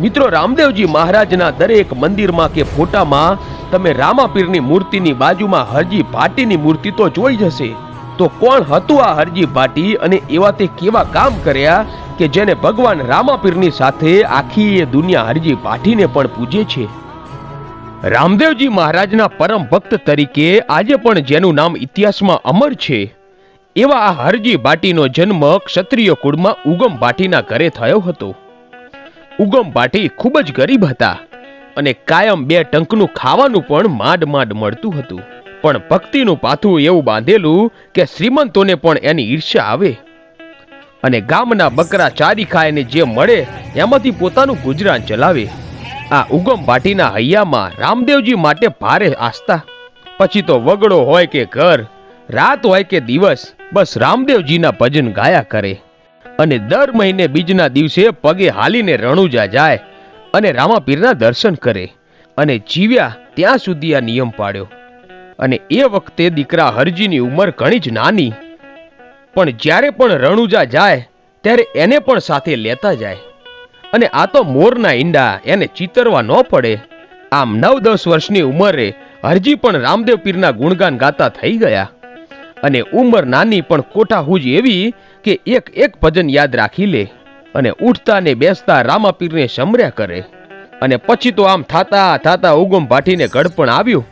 મિત્રો રામદેવજી મહારાજના દરેક મંદિરમાં કે ફોટામાં તમે રામાપીરની મૂર્તિની બાજુમાં હરજી ભાટીની મૂર્તિ તો જોઈ જશે તો કોણ હતું આ હરજી ભાટી અને એવા તે કેવા કામ કર્યા કે જેને ભગવાન રામાપીરની સાથે આખી એ દુનિયા હરજી ભાટીને પણ પૂજે છે? રામદેવજી મહારાજના પરમ ભક્ત તરીકે આજે પણ જેનું નામ ઇતિહાસમાં અમર છે. એવા આ હરજી ભાટીનો જન્મ ક્ષત્રિય કુળમાં ઉગમ ભાટીના ઘરે થયો હતો. ઉગમ પાટી ખૂબ જ ગરીબ હતા અને કાયમ બે ટંકનું ખાવાનું પણ માંડ માંડ મળતું હતું. પણ ભક્તિનું પાથું એવું બાંધેલું કે શ્રીમંતોને પણ એની ઈર્ષ્યા આવે. અને ગામના બકરા ચારી ખાયને જે મળે, એમાંથી પોતાનું ગુજરાન ચલાવે. આ ઉગમ પાટીના હૈયામાં રામદેવજી માટે ભારે આસ્થા. પછી તો વગડો હોય કે ઘર, રાત હોય કે દિવસ, બસ રામદેવજીના ભજન ગાયા કરે. અને દર મહિને બીજના દિવસે પગે હાલીને રણુજા જાય અને રામાપીરના દર્શન કરે અને જીવ્યા ત્યાં સુધી આ નિયમ પાડ્યો. અને એ વખતે દીકરા હરજીની ઉંમર ઘણી જ નાની. પણ જ્યારે પણ રણુજા જાય, ત્યારે એને પણ સાથે લેતા જાય. અને આ તો મોરના ઈંડા એને ચિતરવા ન પડે. આમ નવ દસ વર્ષની ઉંમરે હરજી પણ રામદેવ પીરના ગુણગાન ગાતા થઈ ગયા. અને ઉંમર નાની પણ કોઠા હુજ એવી કે એક એક ભજન યાદ રાખી લે અને ઉઠતા ને બેસતા રામાપીરને સમર્યા કરે. અને પછી તો આમ થાતા થાતા ઉગમ ભાટીને ગડપણ આવ્યું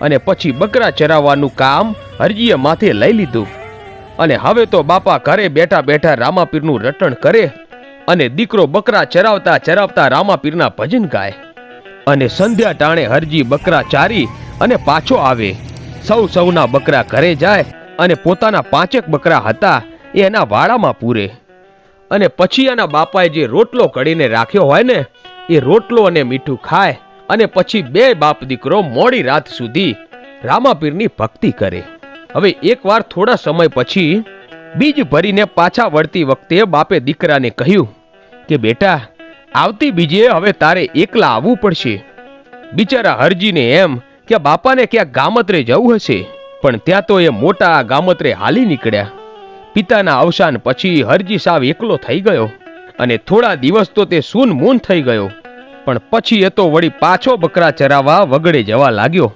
અને પછી બકરા ચરાવવાનું કામ હરજીએ માથે લઈ લીધું. અને હવે તો બાપા ઘરે બેઠા બેઠા રામાપીરનું રટણ કરે અને દીકરો બકરા ચરાવતા ચરાવતા રામાપીરના ભજન ગાય. અને સંધ્યા ટાણે હરજી બકરા ચારી અને પાછો આવે. સૌ સૌના બકરા ઘરે જાય અને પોતાના પાંચેક બકરા હતા એ એના વાડામાં પૂરે. અને પછી એના બાપાએ જે રોટલો કડીને રાખ્યો હોય ને, એ રોટલો અને મીઠું ખાય અને પછી બે બાપ દીકરો મોડી રાત સુધી રામાપીરની ભક્તિ કરે. હવે એકવાર થોડા સમય પછી બીજ ભરીને પાછા વળતી વખતે બાપે દીકરાને કહ્યું કે, બેટા, આવતી બીજે હવે તારે એકલા આવવું પડશે. બિચારા હરજીને એમ કે, બાપાને ક્યાંક ગામત્રે જવું હશે. પણ ત્યાં તો એ મોટા ગામત્રે હાલી નીકળ્યા. પિતાના અવસાન પછી હરજી સાવ એકલો થઈ ગયો અને થોડા દિવસ તો તે સૂન મૂન થઈ ગયો. પણ પછી એ તો વળી પાછો બકરા ચરાવવા વગડે જવા લાગ્યો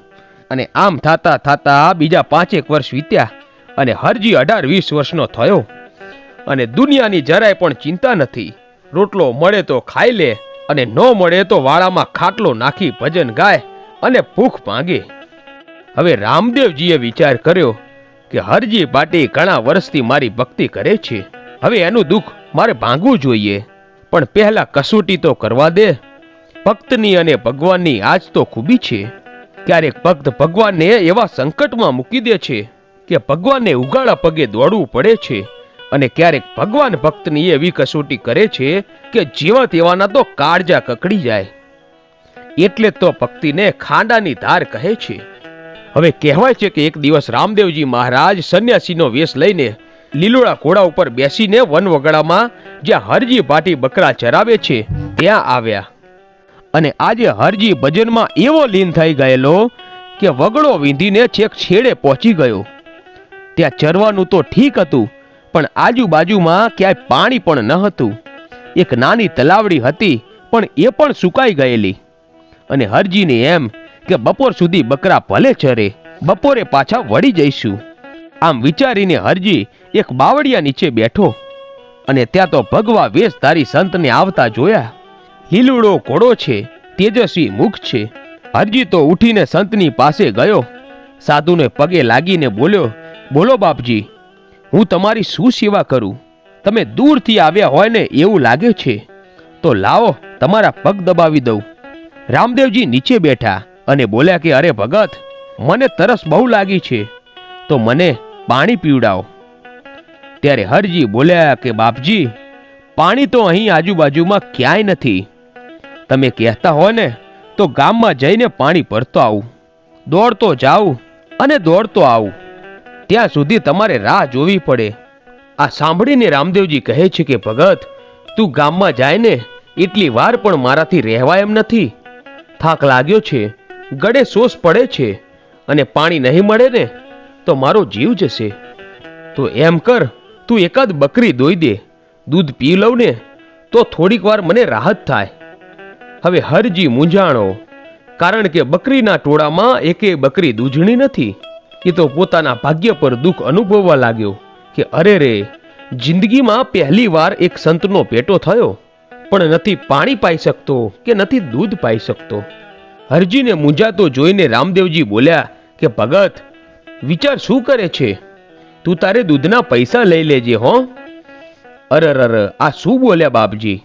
અને આમ થાતા થાતા બીજા પાંચેક વર્ષ વીત્યા અને હરજી અઢાર વીસ વર્ષનો થયો. અને દુનિયાની જરાય પણ ચિંતા નથી. રોટલો મળે તો ખાઈ લે અને ન મળે તો વાળામાં ખાટલો નાખી ભજન ગાય અને ભૂખ ભાંગે. હવે રામદેવજીએ વિચાર કર્યો કે હરજી પાટી ઘણા વર્ષથી મારી ભક્તિ કરે છે. હવે એનું દુઃખ મારે ભાંગવું જોઈએ. પણ પહેલા કસોટી તો કરવા દે. ભક્તની અને ભગવાનની આજ તો ખૂબી છે. ક્યારેક ભક્ત ભગવાનને એવા સંકટમાં મૂકી દે છે કે ભગવાનને ઉગાડા પગે દોડવું પડે છે. અને ક્યારેક ભગવાન ભક્તની એવી કસોટી કરે છે કે જેવા તેવાના તો કાળજા કકડી જાય. એટલે તો ભક્તિને ખાંડાની ધાર કહે છે. હવે કહેવાય છે કે એક દિવસ રામદેવજી મહારાજ સંન્યાસીનો વેશ લઈને લીલોડા ઘોડા ઉપર બેસીને વનવગડામાં જ્યાં હરજી ભાટી બકરા ચરાવે છે, ત્યાં આવ્યા. અને આજે હરજી ભજનમાં એવો લીન થઈ ગયેલો કે વગડો વીંધીને છેક છેડે પહોંચી ગયો. ત્યાં ચરવાનું તો ઠીક હતું, પણ આજુબાજુમાં ક્યાંય પાણી પણ ન હતું. એક નાની તલાવડી હતી, પણ એ પણ સુકાઈ ગયેલી. અને હરજીને એમ કે બપોર સુધી બકરા ભલે ચરે, બપોરે પાછા વળી જઈશું. આમ વિચારીને હરજી એક બાવળિયા નીચે બેઠો અને ત્યાં તો ભગવા વેશધારી સંતને આવતા જોયા. લીલુડો ઘોડો છે, તેજસ્વી મુખ છે. હરજી તો ઉઠીને સંતની પાસે ગયો. સાધુને પગે લાગીને બોલ્યો, બોલો બાપજી, હું તમારી શું સેવા કરું? તમે દૂરથી આવ્યા હોય ને એવું લાગે છે. તો લાવો, તમારા પગ દબાવી દઉં. રામદેવજી નીચે બેઠા અને બોલ્યા કે, અરે ભગત, મને તરસ બહુ લાગી છે, તો મને પાણી પીવડાવો. ત્યારે હરજી બોલ્યા કે, બાપજી, પાણી તો અહીં આજુબાજુમાં ક્યાંય નથી. તમે કહેતા હો ને, તો ગામમાં જઈને પાણી ભરતો આવું. દોડતો જાઉં અને દોડતો આવું. ત્યાં સુધી તમારે રાહ જોવી પડે. આ સાંભળીને રામદેવજી કહે છે કે, ભગત, તું ગામમાં જાય ને, એટલી વાર પણ મારાથી રહેવા એમ નથી. થાક લાગ્યો છે ગળે સોસ પડે છે અને પાણી નહીં મળે ને, તો મારો જીવ જશે. તો એમ કર, તું એકાદ બકરી દોઈ દે, દૂધ પી લઉં ને, તો થોડીક વાર મને રાહત થાય. હવે હરજી મૂંઝાણો, કારણ કે બકરીના ટોળામાં એકે બકરી દૂધણી નથી. એ તો પોતાના ભાગ્ય પર દુઃખ અનુભવવા લાગ્યો કે અરે રે, જિંદગીમાં પહેલી વાર એક સંતનો પેટો થયો, પણ નથી પાણી પાઈ શકતો કે નથી દૂધ પાઈ શકતો. હરજીને મૂંઝાતો જોઈને રામદેવજી બોલ્યા કે, ભગત, વિચાર શું કરે છે? તું તારે દૂધના પૈસા લઈ લેજે, હો. અરર આ શું બોલ્યા બાપજી?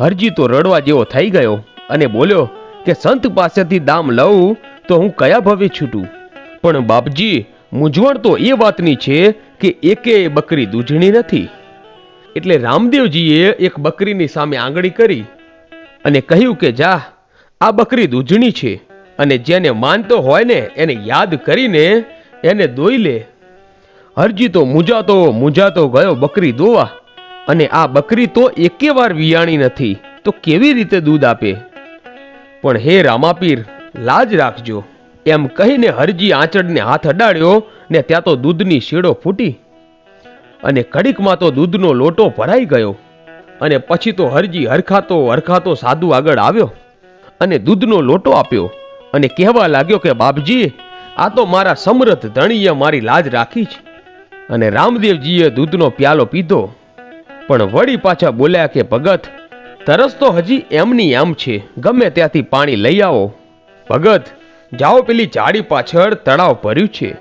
હરજી તો રડવા જેવો થઈ ગયો અને બોલ્યો કે, સંત પાસેથી દામ લઉં તો હું કયા ભવે છૂટું? પણ બાપજી, મૂંઝવણ તો એ વાતની છે કે એકે બકરી દૂધણી નથી. એટલે રામદેવજીએ એક બકરીની સામે આંગળી કરી અને કહ્યું કે, જા આ બકરી દૂધણી છે અને જેને માનતો હોય ને એને યાદ કરીને એને દોઈ લે. હરજી તો મૂંઝાતો મૂંઝાતો ગયો બકરી દોવા અને આ બકરી તો એકે વાર વિયાણી નથી, તો કેવી રીતે દૂધ આપે? પણ હે રામાપીર, લાજ રાખજો. એમ કહીને હરજી આંચડને હાથ અડાડ્યો ને ત્યાં તો દૂધની શીડો ફૂટી અને કડીકમાં તો દૂધનો લોટો ભરાઈ ગયો અને પછી તો હરજી હરખાતો હરખાતો સાધુ આગળ આવ્યો. અને દૂધનો લોટો આપ્યો અને કહેવા લાગ્યો કે, બાપજી, આ તો મારા સમૃદ્ધ ધણીએ મારી લાજ રાખી છે. અને રામદેવજીએ દૂધનો પ્યાલો પીધો. પણ વળી પાછા બોલ્યા કે, ભગત, તરસ તો હજી એમની એમ છે. ગમે ત્યાંથી પાણી લઈ આવો. ભગત, જાઓ પેલી ઝાડી પાછળ તળાવ ભર્યું છે.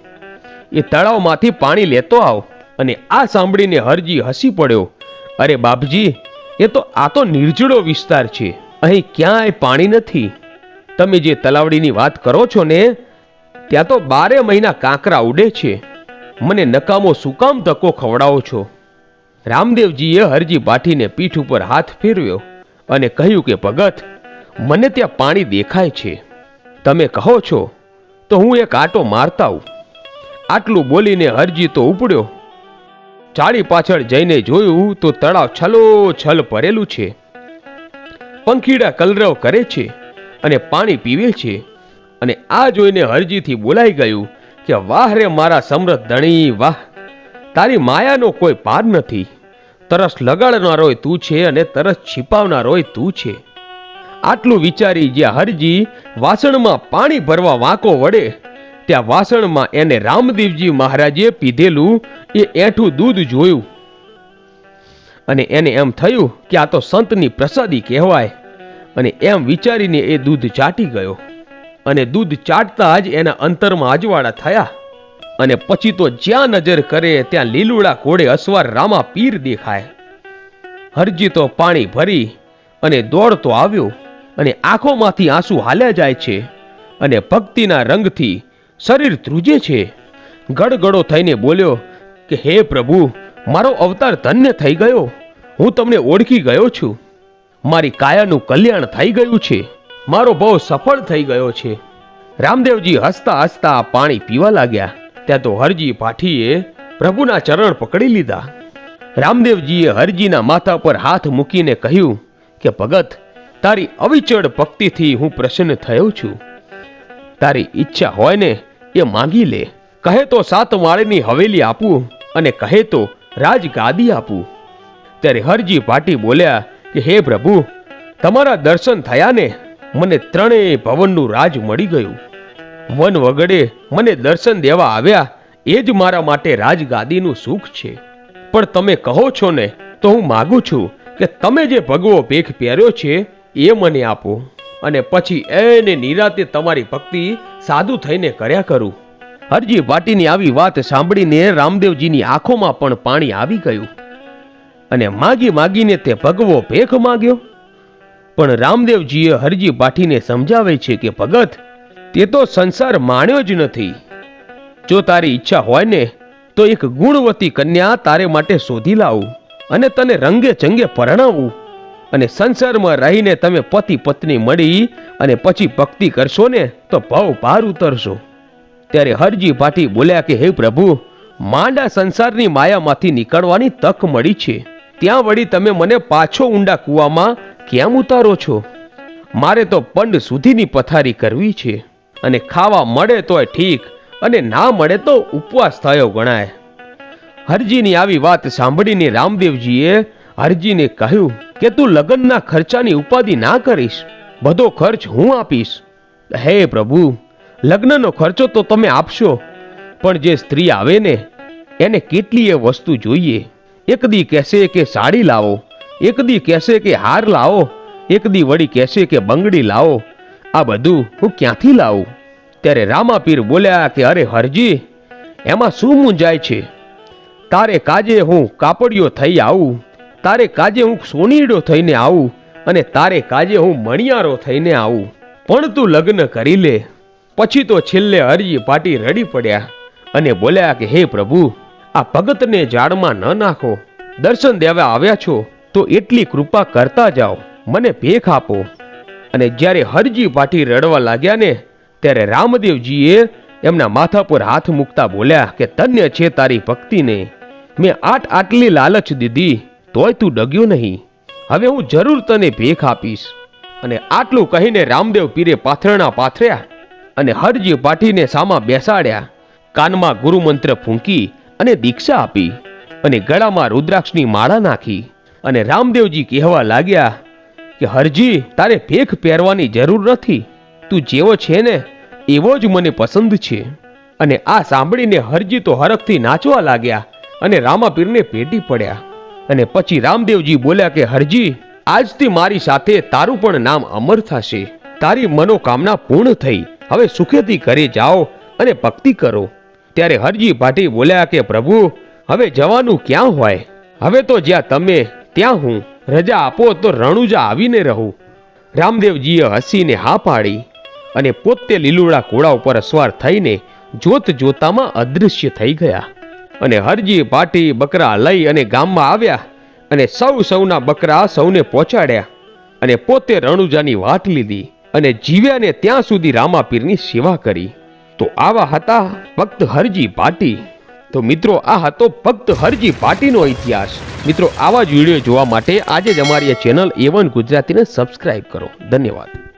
એ તળાવમાંથી પાણી લેતો આવ. અને આ સાંભળીને હરજી હસી પડ્યો. અરે બાપજી, એ તો આ તો નિર્જળો વિસ્તાર છે. અહીં ક્યાંય પાણી નથી. તમે જે તલાવડીની વાત કરો છો ને, ત્યાં તો બારે મહિના કાંકરા ઉડે છે. મને નકામો સુકામ કામ ધક્કો ખવડાવો છો? રામદેવજીએ હરજી બાઠીને પીઠ ઉપર હાથ ફેરવ્યો અને કહ્યું કે, ભગત, મને ત્યાં પાણી દેખાય છે. તમે કહો છો તો હું એક આટો મારતા આવું. આટલું બોલીને હરજી તો ઉપડ્યો. ચાળી પાછળ જઈને જોયું તો તળાવ છલો છલ ભરેલું છે. પંખીડા કલરવ કરે છે અને પાણી પીવે છે. અને આ જોઈને હરજીથી બોલાઈ ગયું કે, વાહ રે મારા સમૃદ્ધ ધણી, વાહ! તારી માયાનો કોઈ પાર નથી. તરસ લગાડનારોય તું છે અને તરસ છીપાવનારોય તું છે. આટલું વિચારી જ્યાં હરજી વાસણમાં પાણી ભરવા વાંકો વડે ત્યાં વાસણમાં એને રામદેવજી મહારાજે પીધેલું એ એઠું દૂધ જોયું. અને એને એમ થયું કે આ તો સંતની પ્રસાદી કહેવાય. અને એમ વિચારીને એ દૂધ ચાટી ગયો. અને દૂધ ચાટતા જ એના અંતરમાં અજવાળા થયા. અને પછી તો જ્યાં નજર કરે ત્યાં લીલુડા ઘોડે અસવાર રામા પીર દેખાય. હરજી તો પાણી ભરી અને દોડતો આવ્યો. અને આંખોમાંથી આંસુ હાલ્યા જાય છે. અને ભક્તિના રંગથી શરીર ધ્રુજે છે. ગડગડો થઈને બોલ્યો કે, હે પ્રભુ, મારો અવતાર ધન્ય થઈ ગયો. હું તમને ઓળખી ગયો છું. મારી કાયાનું કલ્યાણ થઈ ગયું છે. મારો બહુ સફળ થઈ ગયો છે. રામદેવજી હસતા હસતા પાણી પીવા લાગ્યા. ત્યાં તો હરજી પાઠીએ પ્રભુના ચરણ પકડી લીધા. રામદેવજીએ હરજીના માથા પર હાથ મૂકીને કહ્યું કે, ભગત, તારી અવિચળ ભક્તિથી હું પ્રસન્ન થયો છું. તારી ઈચ્છા હોય ને એ માંગી લે. કહે તો સાત માળની હવેલી આપું અને કહે તો રાજગાદી આપું. ત્યારે હરજી પાટી બોલ્યા કે, હે પ્રભુ, તમારા દર્શન થયા ને મને ત્રણેય ભવનનું રાજ મળી ગયું. વન વગડે મને દર્શન દેવા આવ્યા, એ જ મારા માટે રાજગાદીનું સુખ છે. પણ તમે કહો છો ને, તો હું માગું છું કે તમે જે ભગવો ભેખ પહેર્યો છે, એ મને આપો. અને પછી એને નિરાતે તમારી ભક્તિ સાદું થઈને કર્યા કરું. હરજી પાટીની આવી વાત સાંભળીને રામદેવજીની આંખોમાં પણ પાણી આવી ગયું. અને માગી માગીને તે ભગવો ભેખ માગ્યો. પણ રામદેવજીએ હરજી પાઠીને સમજાવે છે કે ભગત, તે તો સંસાર માણ્યો જ નથી. જો તારી ઈચ્છા હોય ને, તો એક ગુણવતી કન્યા તારે માટે શોધી લાવું અને તને રંગે ચંગે પરણાવું અને સંસારમાં રહીને તમે પતિ પત્ની મળી અને પછી ભક્તિ કરશો ને, તો ભાવ પાર ઉતરશો. ત્યારે હરજી પાટી બોલ્યા કે, હે પ્રભુ, માંડા સંસારની માયામાંથી નીકળવાની તક મળી છે. ત્યાં વળી તમે મને પાછો ઊંડા કૂવામાં કેમ ઉતારો છો? મારે તો પંડ સુધીની પથારી કરવી છે અને ખાવા મળે તોય ઠીક અને ના મળે તો ઉપવાસ થયો ગણાય. હરજીની આવી વાત સાંભળીને રામદેવજીએ હરજીને કહ્યું કે તું લગ્નના ખર્ચાની ઉપાધિ ના કરીશ, બધો ખર્ચ હું આપીશ. હે પ્રભુ, લગ્નનો ખર્ચો તો તમે આપશો, પણ જે સ્ત્રી આવે ને, એને કેટલીય વસ્તુ જોઈએ. એક દી કહેશે કે સાડી લાવો, એક દી કહેશે કે હાર લાવો, એક દી વળી કહેશે કે બંગડી લાવો. આ બધું હું ક્યાંથી લાવું? ત્યારે રામાપીર બોલ્યા કે અરે હરજી, એમાં શું મૂંઝાય છે? તારે કાજે હું કાપડિયો થઈ આવું, તારે કાજે હું સોનીડો થઈને આવું, અને તારે કાજે હું મણિયારો થઈને આવું. પણ તું લગ્ન કરી લે. પછી તો છેલ્લે હરજી પાટી રડી પડ્યા અને બોલ્યા કે હે પ્રભુ આ ભગતને જાળમાં ન નાખો. દર્શન દેવા આવ્યા છો તો એટલી કૃપા કરતા જાઓ. મને ભેખ આપો. અને જ્યારે હરજી પાટી રડવા લાગ્યા ને, ત્યારે રામદેવજીએ એમના માથા પર હાથ મૂકતા બોલ્યા કે, ધન્ય છે તારી ભક્તિને. મેં આટ આટલી લાલચ દીધી, તોય તું ડગ્યો નહીં. હવે હું જરૂર તને ભેખ આપીશ. અને આટલું કહીને રામદેવ પીરે પાથરણા પાથર્યા અને હરજી પાઠીને સામા બેસાડ્યા. કાનમાં ગુરુમંત્ર ફૂંકી અને દીક્ષા આપી અને ગળામાં રુદ્રાક્ષની માળા નાખી અને રામદેવજી કહેવા લાગ્યા કે, હરજી, તારે ભેખ પહેરવાની જરૂર નથી. તું જેવો છે ને, એવો જ મને પસંદ છે. અને આ સાંભળીને હરજી તો હરખથી નાચવા લાગ્યા અને રામાપીરને પેટી પડ્યા. અને પછી રામદેવજી બોલ્યા કે, હરજી, આજથી મારી સાથે તારું પણ નામ અમર થશે. તારી મનોકામના પૂર્ણ થઈ. હવે સુખેથી ઘરે જાઓ અને ભક્તિ કરો. ત્યારે હરજી ભાટી બોલ્યા કે, પ્રભુ, હવે જવાનું ક્યાં હોય? હવે તો જ્યાં તમે, ત્યાં હું. રજા આપો તો રણુજા આવીને રહું. રામદેવજીએ હસીને હા પાડી અને પોતે લીલુડા ઘોડા ઉપર સવાર થઈને જોત જોતામાં અદૃશ્ય થઈ ગયા અને હરજી પાટી બકરા લઈ અને ગામમાં આવ્યા અને સૌ સૌના બકરા સૌને પહોંચાડ્યા અને પોતે રણુજાની વાટ લીધી અને જીવ્યા ને ત્યાં સુધી રામાપીરની સેવા કરી. તો આવા હતા ભક્ત હરજી પાટી. તો મિત્રો, આ હતો ભક્ત હરજી પાટીનો ઇતિહાસ. મિત્રો, આવા જ વીડિયો જોવા માટે આજે જ અમારી ચેનલ એવન ગુજરાતીને સબસ્ક્રાઇબ કરો. ધન્યવાદ.